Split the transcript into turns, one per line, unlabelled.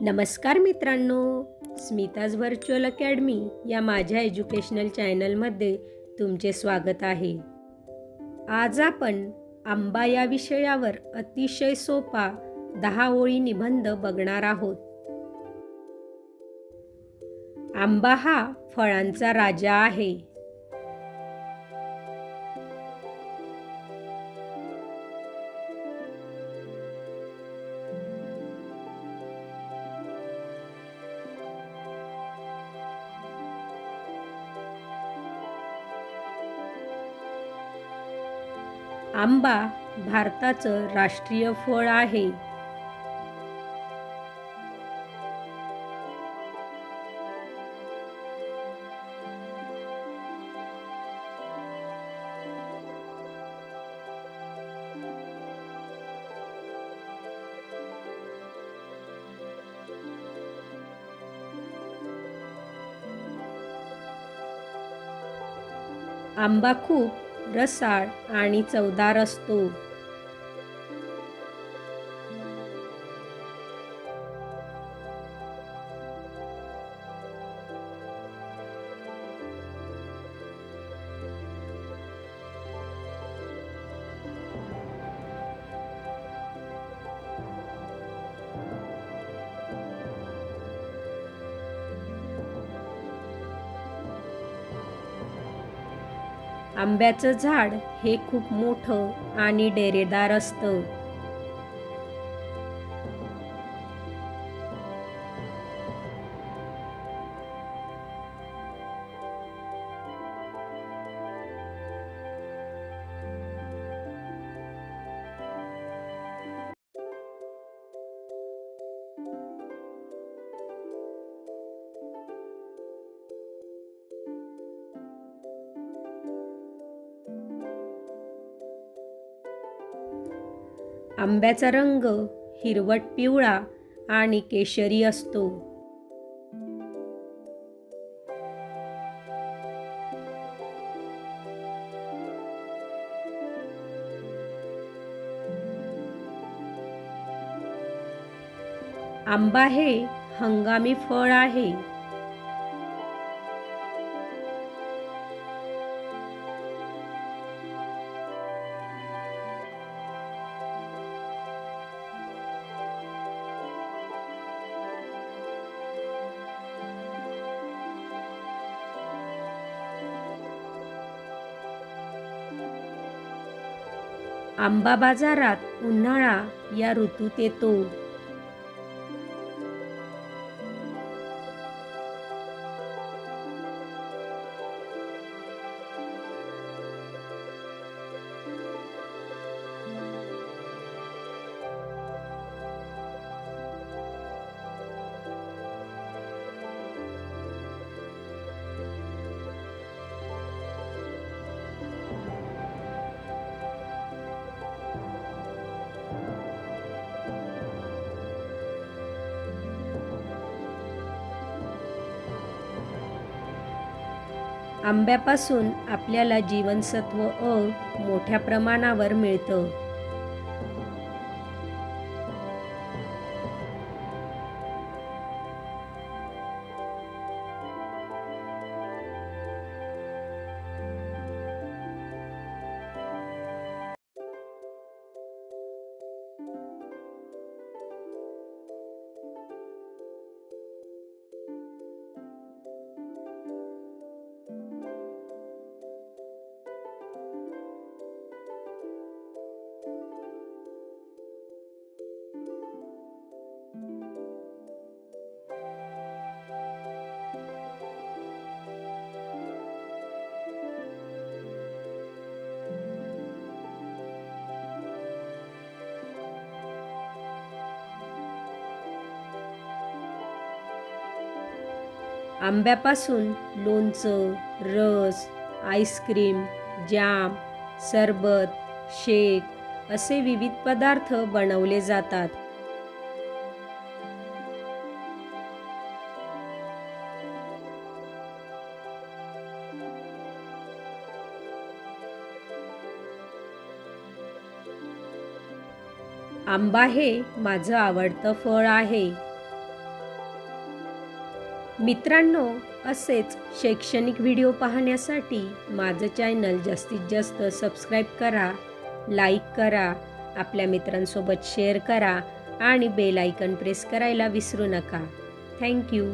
नमस्कार मित्रांनो Smita's virtual academy या माझ्या एज्युकेशनल चॅनलमध्ये तुमचे स्वागत आहे. आज आपण आंबा या विषयावर अतिशय सोपा दहा ओळी निबंध बघणार आहोत. आंबा हा फळांचा राजा आहे. आंबा भारताचं राष्ट्रीय फळ आहे. आंबा खूप रसाळ आणि चवदार असतो. आंब्याचं झाड हे खूप मोठं आणि डेरेदार असतं. आंब्याचा रंग हिरवट पिवळा आणि केशरी असतो. आंबा हे हंगामी फळ आहे. आंबा बाजारात उन्हाळा या ऋतूत येतो. आंब्यापासून आपल्याला जीवनसत्व अ मोठ्या प्रमाणावर मिळतं. आंब्यापासून लोणचं रस आईस्क्रीम जाम सरबत शेक असे विविध पदार्थ बनवले जातात. आंबा हे माझं आवडतं फळ आहे. मित्रांनो असेच शैक्षणिक व्हिडिओ पाहण्यासाठी माझं चॅनल जास्तीत जास्त सबस्क्राईब करा लाईक करा आपल्या मित्रांसोबत शेअर करा आणि बेल आयकन प्रेस करायला विसरू नका. थँक्यू